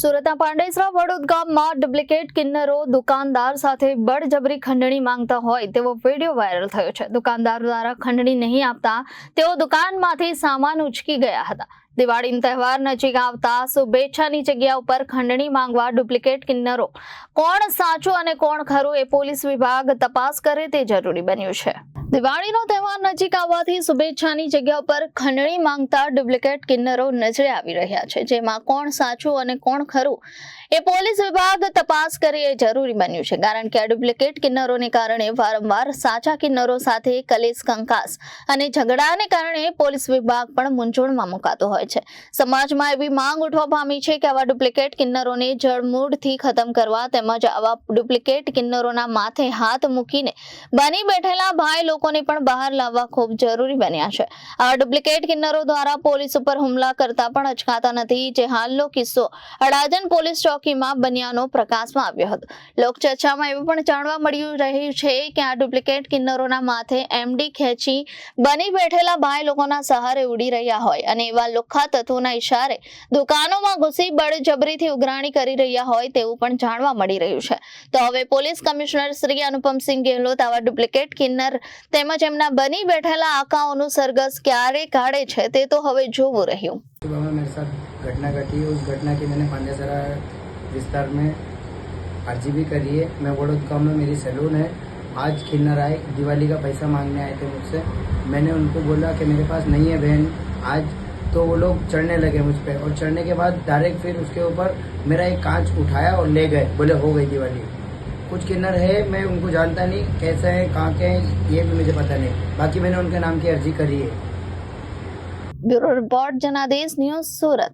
સુરતના પાંડેસરા વડોદ ગામમાં ડુપ્લિકેટ કિન્નરો દુકાનદાર સાથે બળજબરી ખંડણી માંગતા હોય તેવો વીડિયો વાયરલ થયો છે. દુકાનદાર દ્વારા ખંડણી નહીં આપતા તેઓ દુકાનમાંથી સામાન ઉચકી ગયા હતા. દિવાળીનો તહેવાર નજીક આવતા શુભેચ્છાની જગ્યા ઉપર ખંડણી માંગવા ડુપ્લિકેટ કિન્નરો. કોણ સાચું અને કોણ ખરું એ પોલીસ વિભાગ તપાસ કરે તે જરૂરી બન્યું છે. દિવાળીનો તહેવાર નજીક આવવાથી શુભેચ્છાની જગ્યા ઉપર ખંડણી માંગતા ડુપ્લિકેટ કિન્નરો નજરે આવી રહ્યા છે. જેમાં કોણ સાચું અને કોણ ખરું એ પોલીસ વિભાગ તપાસ કરે એ જરૂરી બન્યું છે. કારણ કે આ ડુપ્લિકેટ કિન્નરોને કારણે વારંવાર સાચા કિન્નરો સાથે કલેશ, કંકાસ અને ઝઘડાને કારણે પોલીસ વિભાગ પણ મૂંઝવણમાં મુકાતો હોય છે. સમાજમાં એવી માંગ ઉઠવા પામી છે કે આવા ડુપ્લિકેટ કિન્નરોને જળમૂળથી ખતમ કરવા તેમજ આવા ડુપ્લિકેટ કિન્નરોના માથે હાથ મૂકીને બની બેઠેલા ભાઈ લોકોને પણ બહાર લાવવા ખૂબ જરૂરી બન્યા છે. આવા ડુપ્લિકેટ કિન્નરો દ્વારા પોલીસ ઉપર હુમલા કરતા પણ અચકાતા નથી, જે હાલનો કિસ્સો અડાજણ પોલીસ ચોકીમાં બન્યાનો પ્રકાશમાં આવ્યો હતો. લોકચર્ચામાં એવું પણ જાણવા મળ્યું રહ્યું છે કે આ ડુપ્લિકેટ કિન્નરોના માથે એમડી ખેંચી બની બેઠેલા ભાઈ લોકોના સહારે ઉડી રહ્યા હોય અને એવા લુખ્ખા તત્વોના ઇશારે દુકાનોમાં ઘૂસી બળજબરીથી ઉઘરાણી કરી રહ્યા હોય તેવું પણ જાણવા મળી રહ્યું છે. તો હવે પોલીસ કમિશનર શ્રી અનુપમસિંહ ગેહલોત આવા ડુપ્લિકેટ કિન્નર તેમજ એમના બની બેઠેલા આકાઓનું સરઘસ ક્યારે કાઢે છે તે તો હવે જોવું રહ્યું सुबह में मेरे साथ घटना घटी है उस घटना की मैंने पांडेसरा विस्तार में अर्जी भी करी है मैं वड़ोद गाँव में मेरी सैलून है आज किन्नर आए दिवाली का पैसा मांगने आए थे मुझसे मैंने उनको बोला कि मेरे पास नहीं है बहन आज तो वो लोग चढ़ने लगे मुझ पर और चढ़ने के बाद डायरेक्ट फिर उसके ऊपर मेरा एक कांच उठाया और ले गए बोले हो गई दिवाली कुछ किन्नर है मैं उनको जानता नहीं कैसा है कहाँ के हैं ये भी मुझे पता नहीं बाकी मैंने उनके नाम की अर्जी करी है bureau report Janadesh news Surat